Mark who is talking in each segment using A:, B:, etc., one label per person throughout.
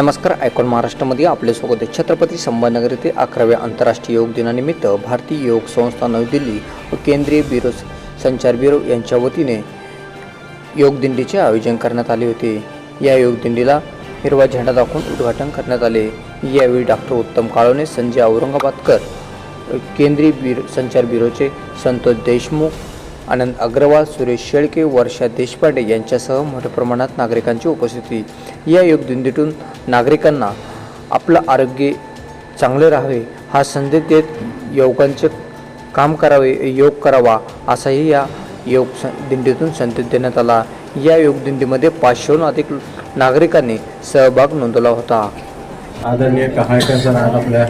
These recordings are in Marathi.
A: नमस्कार आयकॉन महाराष्ट्रामध्ये आपले स्वागत आहे. छत्रपती संभाजीनगर येथे अकराव्या आंतरराष्ट्रीय योग दिनानिमित्त भारतीय योग संस्था नवी दिल्ली व केंद्रीय ब्युरो संचार ब्युरो यांच्या वतीने योग दिंडीचे आयोजन करण्यात आले होते. या योग दिंडीला हिरवा झेंडा दाखवून उद्घाटन करण्यात आले. यावेळी डॉक्टर उत्तम काळोने संजय औरंगाबादकर केंद्रीय ब्युरो संचार ब्युरोचे संतोष देशमुख आनंद अग्रवाल सुरेश शेळके वर्षा देशपांडे यांच्यासह मोठ्या प्रमाणात नागरिकांची उपस्थिती. या योगदिंदीतून नागरिकांना आपलं आरोग्य चांगले राहावे हा संदेश देत योगांचे काम करावे योग करावा असाही या योग स दिंडीतून संदेश देण्यात आला. या योग दिंडीमध्ये पाचशेहून अधिक नागरिकांनी सहभाग नोंदवला होता.
B: आदरणीय कहाळकर सर आज आपल्या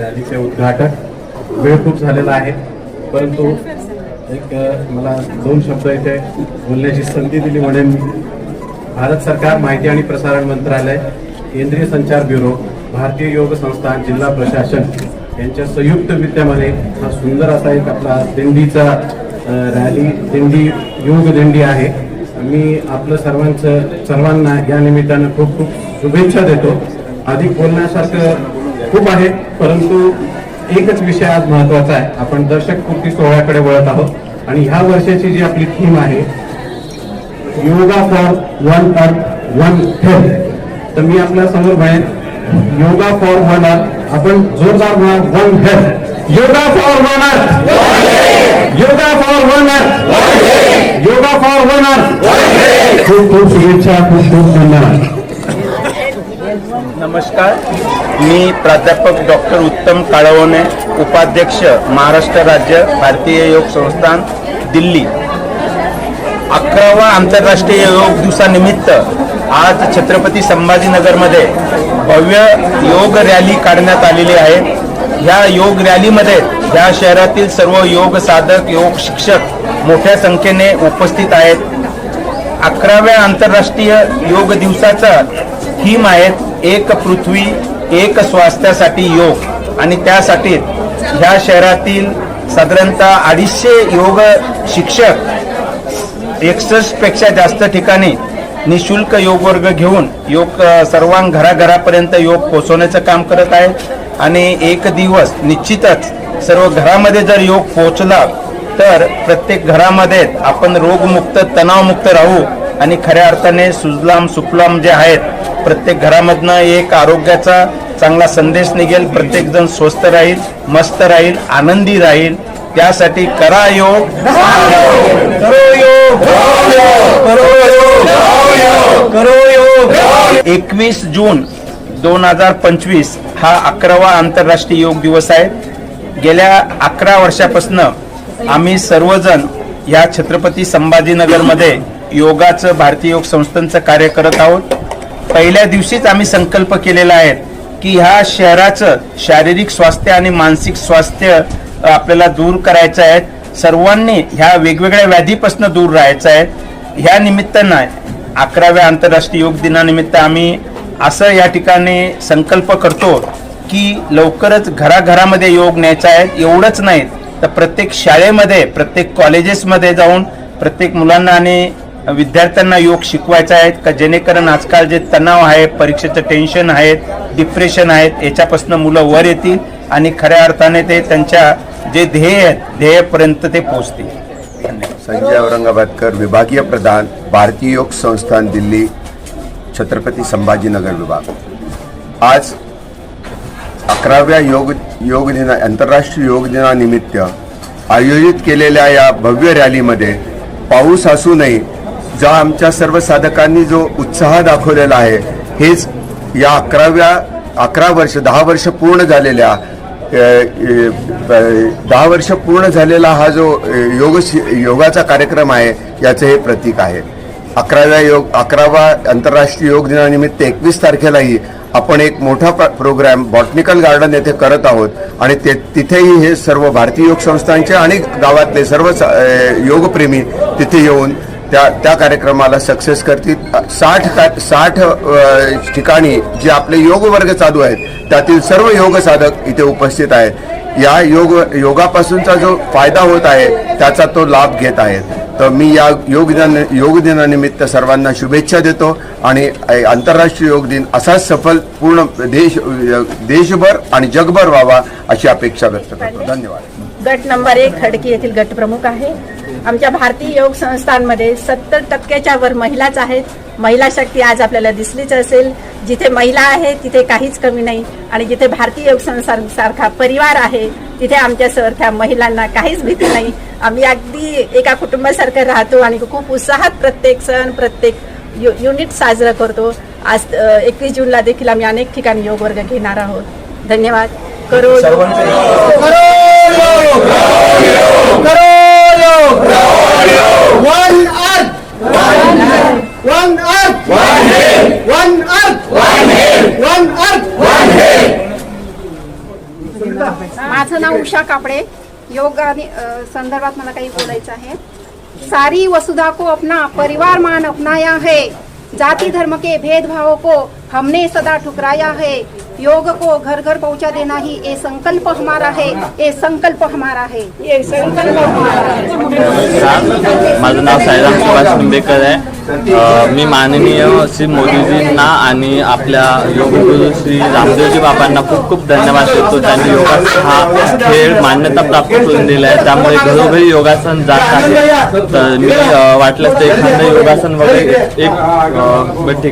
B: रॅलीचे उद्घाटन. वेळ खूप झालेला आहे परंतु एक मला दोन शब्द इथे बोलण्याची संधी दिली म्हणेन मी भारत सरकार माहिती आणि प्रसारण मंत्रालय केंद्रीय संचार ब्युरो भारतीय योग संस्थान जिल्हा प्रशासन यांच्या संयुक्त विद्यमाने हा सुंदर असा एक आपला दिंडीचा रॅली दिंडी योग दिंडी आहे. मी आपलं सर्वांचं सर्वांना या निमित्तानं खूप खूप शुभेच्छा देतो. अधिक बोलण्यासारखं खूप आहे परंतु एकच विषय आज महत्त्वाचा आहे. आपण दर्शक पूर्ती सोहळ्याकडे वळत आहोत. आणि ह्या वर्षाची जी आपली थीम आहे yoga for one earth one health तर मी आपल्यासमोर बाहेर योगा फॉर वन अर्थ आपण जोरदार म्हणा one health yoga for one earth yoga for one earth yoga for one अर्थ खूप खूप शुभेच्छा खूप खूप धन्यवाद.
C: नमस्कार. मी प्राध्यापक डॉक्टर उत्तम काळवणे उपाध्यक्ष महाराष्ट्र राज्य भारतीय योग संस्थान दिल्ली. अकरावा आंतरराष्ट्रीय योग दिवसानिमित्त आज छत्रपती संभाजीनगरमध्ये भव्य योग रॅली काढण्यात आलेली आहे. ह्या योग रॅलीमध्ये ह्या शहरातील सर्व योग साधक योग शिक्षक मोठ्या संख्येने उपस्थित आहेत. अकराव्या आंतरराष्ट्रीय योग दिवसाचा थीम आहेत एक पृथ्वी एक स्वास्थ्यासाठी योग. आणि त्यासाठी ह्या शहरातील साधारणतः अडीचशे योग शिक्षक एकसष्टपेक्षा जास्त ठिकाणी निशुल्क योग वर्ग घेऊन योग सर्वां सर्वांग घराघरापर्यंत योग पोहोचवण्याचं काम करत आहेत. आणि एक दिवस निश्चितच सर्व घरामध्ये जर योग पोहोचला तर प्रत्येक घरामध्ये आपण रोगमुक्त तणावमुक्त राहू आणि खऱ्या अर्थाने सुजलाम सुफलाम जे आहेत प्रत्येक घरामधनं एक आरोग्याचा चांगला संदेश निघेल प्रत्येक जण स्वस्थ राहील मस्त राहील आनंदी राहील. त्यासाठी करा योग. करो योग. करो योग. करो योग. एकवीस जून दोन हजार पंचवीस हा अकरावा आंतरराष्ट्रीय योग दिवस आहे. गेल्या अकरा वर्षापासून आम्ही सर्वजण या छत्रपती संभाजीनगरमध्ये योगाचं भारतीय योग संस्थांचं कार्य करत आहोत. पहिल्या दिवशीच आम्ही संकल्प केलेला आहे की ह्या शहराचं शारीरिक स्वास्थ्य आणि मानसिक स्वास्थ्य आपल्याला दूर करायचं आहे. सर्वांनी ह्या वेगवेगळ्या व्याधीपासून दूर राहायचं आहे. ह्या निमित्तानं अकराव्या आंतरराष्ट्रीय योग दिनानिमित्त आम्ही असं या ठिकाणी संकल्प करतो की लवकरच घराघरामध्ये योग न्यायचा आहे. एवढंच नाही तर प्रत्येक शाळेमध्ये प्रत्येक कॉलेजेसमध्ये जाऊन प्रत्येक मुलांना आणि विद्यार्थ्यांना योग शिकवायचा आहे का? जेणेकरून आजकाल जे तणाव आहे परीक्षेचं टेन्शन आहेत डिप्रेशन आहेत याच्यापासून मुलं वर येतील आणि खऱ्या अर्थाने ते त्यांच्या जे ध्येय आहेत ध्येयपर्यंत ते पोहोचतील.
D: संजय औरंगाबादकर विभागीय प्रधान भारतीय योग संस्थान दिल्ली छत्रपती संभाजीनगर विभाग. आज अकराव्या योग योग दिना आंतरराष्ट्रीय योग दिनानिमित्त आयोजित केलेल्या या भव्य रॅलीमध्ये पाऊस असूनही ज्या आमच्या सर्व साधकांनी जो उत्साह दाखवलेला आहे हेच या अकराव्या अकरा वर्ष दहा वर्ष पूर्ण झालेल्या दहा वर्ष पूर्ण झालेला हा जो योग योगाचा कार्यक्रम आहे याचं हे प्रतीक आहे. अकराव्या योग अकरावा आंतरराष्ट्रीय योग दिनानिमित्त एकवीस तारखेलाही आपण एक मोठा प्रोग्रॅम प्रोग्राम बॉटनिकल गार्डन येथे करत आहोत आणि ते तिथेही हे सर्व भारतीय योग संस्थांचे आणि गावातले सर्व योगप्रेमी तिथे येऊन त्या त्या कार्यक्रमाला सक्सेस करतील. साठ का- साठ ठिकाणी जे आपले योग वर्ग चालू आहेत त्यातील सर्व योग साधक इथे उपस्थित आहेत. या योग योगापासूनचा जो फायदा होत आहे त्याचा तो लाभ घेत आहेत. तर मी या योग दिन योग दिनानिमित्त सर्वांना शुभेच्छा देतो आणि आंतरराष्ट्रीय योग दिन असाच सफल पूर्ण देश देशभर आणि जगभर व्हावा अशी अपेक्षा व्यक्त करतो. धन्यवाद.
E: गट नंबर एक खडकी येथील गटप्रमुख आहे. आमच्या भारतीय योग संस्थांमध्ये सत्तर टक्क्याच्या वर महिलाच आहेत. महिला शक्ती आज आपल्याला दिसलीच असेल. जिथे महिला आहे तिथे काहीच कमी नाही. आणि जिथे भारतीय योग संस्थांसारखा परिवार आहे तिथे आमच्यासारख्या महिलांना काहीच भीती नाही. आम्ही अगदी एका कुटुंबासारखं राहतो आणि खूप उत्साहात प्रत्येक सण प्रत्येक यु युनिट साजरं करतो. आज एकवीस जूनला देखील आम्ही अनेक ठिकाणी योग वर्ग घेणार आहोत. धन्यवाद. करो
F: माझं नाव उषा कापडे. योग आणि संदर्भात मला काही बोलायचं आहे. सारी वसुधा को अपना परिवार मान अपनाया है. जाति धर्म के भेदभाव को हमने सदा ठुकराया है. योग को घर घर पहुंचा देना ही ये संकल्प हमारा है ये संकल्प हमारा है। ये संकल्प हमारा है।
G: माझं नाव साईराम सुभाष निंबेकर आहे. मी माननीय श्री मोदीजींना आणि आपल्या योगगुरु श्री रामदेवजी बाबांना खूप खूप धन्यवाद देतो. त्यांनी योगासन हा खेळ मान्यता प्राप्त करून दिला आहे. त्यामुळे घरोघरी योगासन जात आहे. तर मी वाटलं तर एखादं योगासन वगैरे एक ठीक